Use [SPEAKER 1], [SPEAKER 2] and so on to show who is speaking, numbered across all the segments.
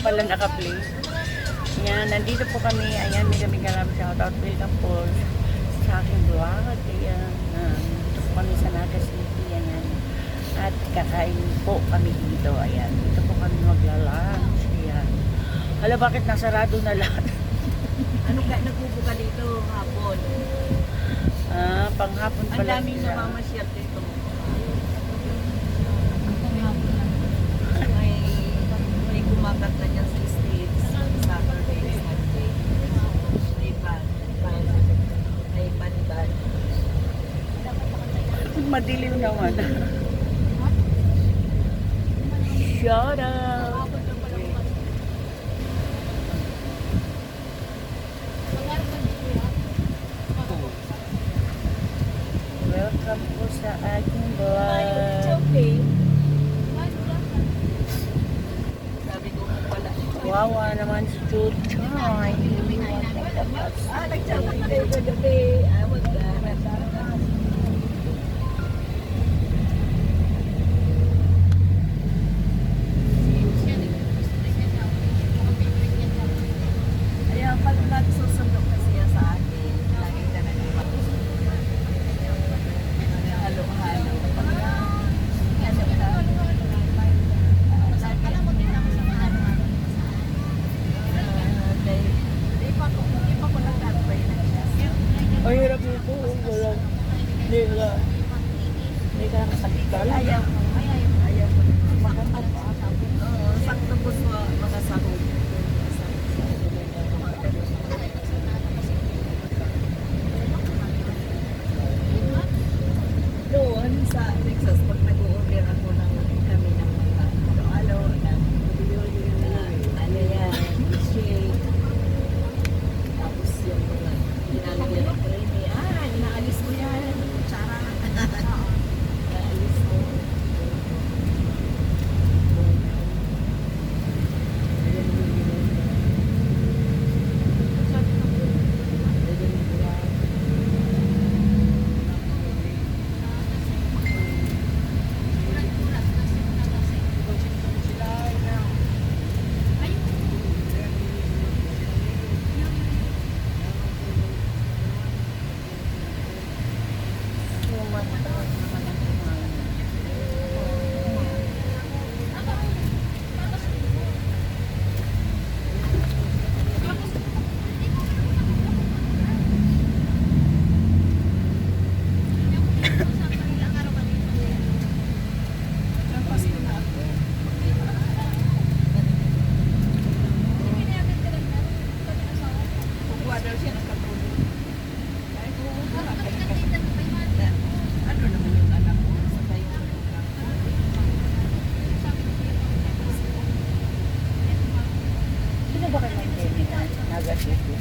[SPEAKER 1] pala naka-play. Yan, nandito po kami. Ayan, may kami kalam shoutout. Welcome po sa aking vlog. Ayan, um, dito po kami sa Naga City. Ayan. At kakain po kami dito. Ayan, dito po kami magla-lunch. Ayan. Hala, bakit nasarado na lahat?
[SPEAKER 2] Ano ka, nagbubuka dito hapon?
[SPEAKER 1] Ah, panghapon
[SPEAKER 2] Ang
[SPEAKER 1] pala
[SPEAKER 2] daming
[SPEAKER 1] sila.
[SPEAKER 2] namamasyal dito. May kumakat na dyan sa streets, Saturday, Sunday. May ban, ban, may ban-ban.
[SPEAKER 1] Madilim naman. Shout out! Welcome po sa aking
[SPEAKER 2] It's
[SPEAKER 1] vlog.
[SPEAKER 2] okay. Wala.
[SPEAKER 1] Wawa naman si Chuchoy.
[SPEAKER 2] Ah, nag-shopping kayo kagabi. Ah, talaga. Hindi ka lang sakit ka lang. Ayaw mo. Ayaw mo. Ayaw mo. Makakapag. Sakto po sa
[SPEAKER 1] makasakot. agas ito.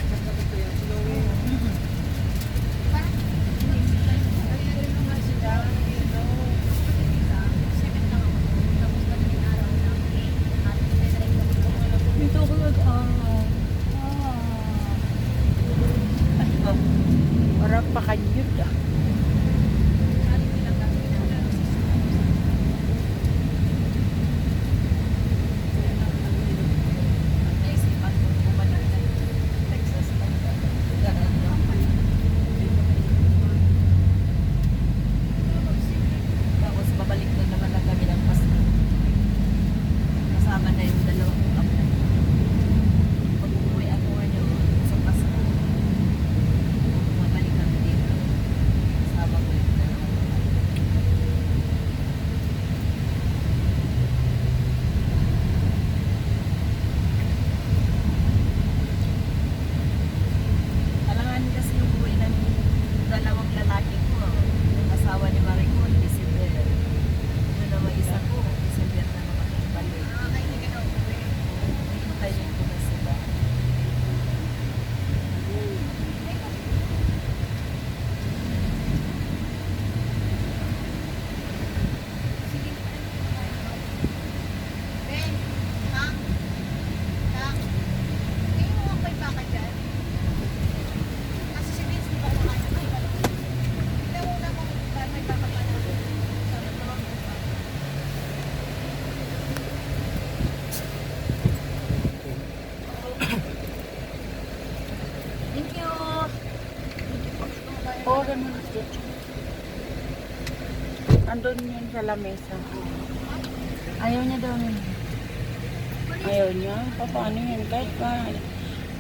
[SPEAKER 2] Andun yun sa lamesa.
[SPEAKER 3] Ayaw niya daw nun.
[SPEAKER 2] Ayaw niya? Pa, paano yun? Kahit pa,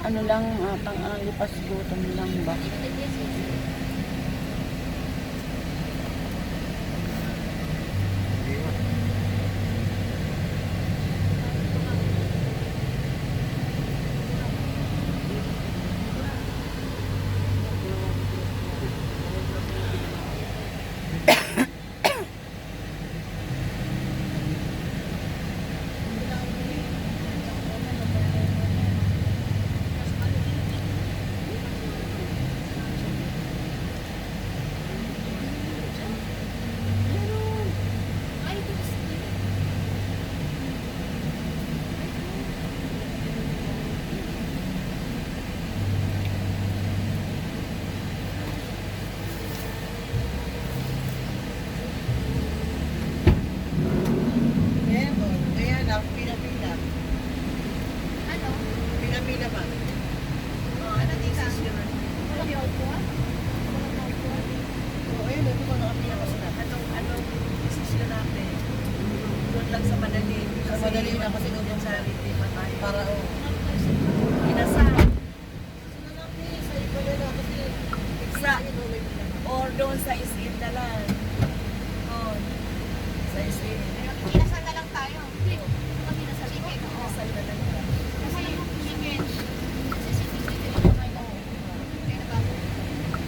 [SPEAKER 2] ano lang, ah, uh, pang uh, lipas gutom lang ba?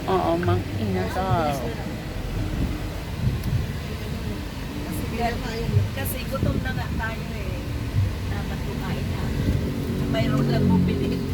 [SPEAKER 1] Oo,
[SPEAKER 2] mang
[SPEAKER 1] ina to.
[SPEAKER 3] Kasi gutom na nga tayo eh. Dapat kumain na. Mayroon lang bumili.